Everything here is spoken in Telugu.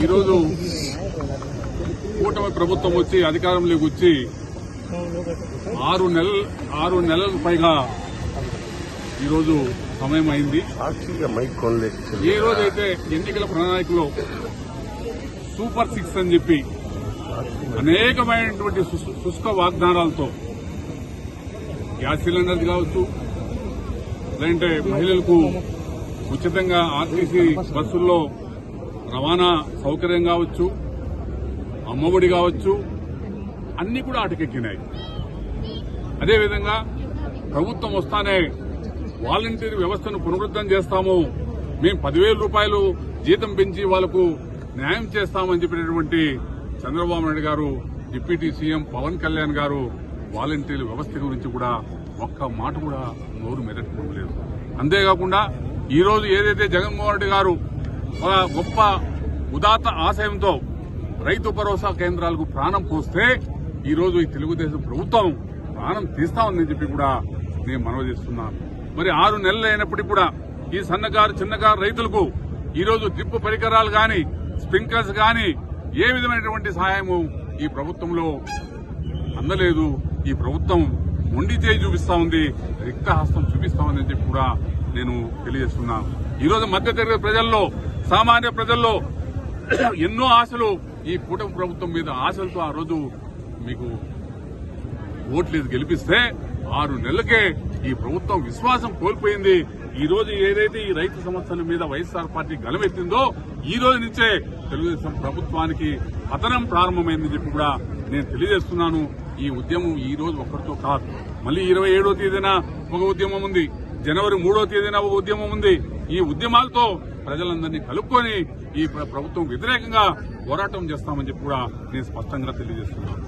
ఈరోజు కూటమి ప్రభుత్వం వచ్చి అధికారంలోకి వచ్చి ఆరు నెలలు ఆరు నెలలకు పైగా ఈరోజు సమయం అయింది ఏ రోజైతే ఎన్నికల ప్రణాళికలో సూపర్ సిక్స్ అని చెప్పి అనేకమైనటువంటి శుష్- శుష్క వాగ్దానాలతో గ్యాస్ సిలిండర్ కావచ్చు లేదంటే మహిళలకు ఉచితంగా ఆర్టీసీ బస్సుల్లో రవాణా సౌకర్యం కావచ్చు అమ్మఒడి కావచ్చు అన్ని కూడా అటకెక్కినాయి. అదేవిధంగా ప్రభుత్వం వస్తానే వాలంటీర్ వ్యవస్థను పునరుద్ధం చేస్తాము మేము పదివేల రూపాయలు జీతం పెంచి వాళ్ళకు న్యాయం చేస్తామని చెప్పినటువంటి చంద్రబాబు నాయుడు గారు డిప్యూటీ సీఎం పవన్ కళ్యాణ్ గారు వాలంటీర్ వ్యవస్థ గురించి కూడా ఒక్క మాట కూడా నోరు మెదట్టుకోవడం లేదు అంతేకాకుండా ఈ ఏదైతే జగన్మోహన్ రెడ్డి గారు గొప్ప ఉదాత్త ఆశయంతో రైతు భరోసా కేంద్రాలకు ప్రాణం పోస్తే ఈరోజు ఈ తెలుగుదేశం ప్రభుత్వం ప్రాణం తీస్తామని చెప్పి కూడా నేను మనవి చేస్తున్నాను. మరి ఆరు నెలలు అయినప్పటికీ కూడా ఈ సన్నకారు చిన్నకారు రైతులకు ఈరోజు దిప్పు పరికరాలు కానీ స్ప్రింక్లర్స్ కానీ ఏ విధమైనటువంటి సహాయము ఈ ప్రభుత్వంలో అందలేదు. ఈ ప్రభుత్వం మొండి చేయి చూపిస్తా ఉంది రిక్తహస్తం చూపిస్తా ఉంది అని చెప్పి కూడా నేను తెలియజేస్తున్నాను. ఈరోజు మధ్యతరగతి ప్రజల్లో సామాన్య ప్రజల్లో ఎన్నో ఆశలు ఈ కూటమి ప్రభుత్వం మీద ఆశలతో ఆ రోజు మీకు ఓట్లేదు గెలిపిస్తే ఆరు నెలలకే ఈ ప్రభుత్వం విశ్వాసం కోల్పోయింది. ఈ రోజు ఏదైతే ఈ రైతు సమస్యల మీద వైఎస్ఆర్ పార్టీ గలమెత్తిందో ఈ రోజు నుంచే తెలుగుదేశం ప్రభుత్వానికి పతనం ప్రారంభమైందని చెప్పి కూడా నేను తెలియజేస్తున్నాను. ఈ ఉద్యమం ఈ రోజు ఒక్కరితో కాదు. మళ్ళీ ఇరవై ఏడో తేదీన ఒక ఉద్యమం ఉంది. జనవరి మూడో తేదీన ఒక ఉద్యమం ఉంది. ఈ ఉద్యమాలతో ప్రజలందరినీ కలుపుకొని ఈ ప్రభుత్వం వ్యతిరేకంగా పోరాటం చేస్తామని చెప్పి కూడా నేను స్పష్టంగా తెలియజేస్తున్నాను.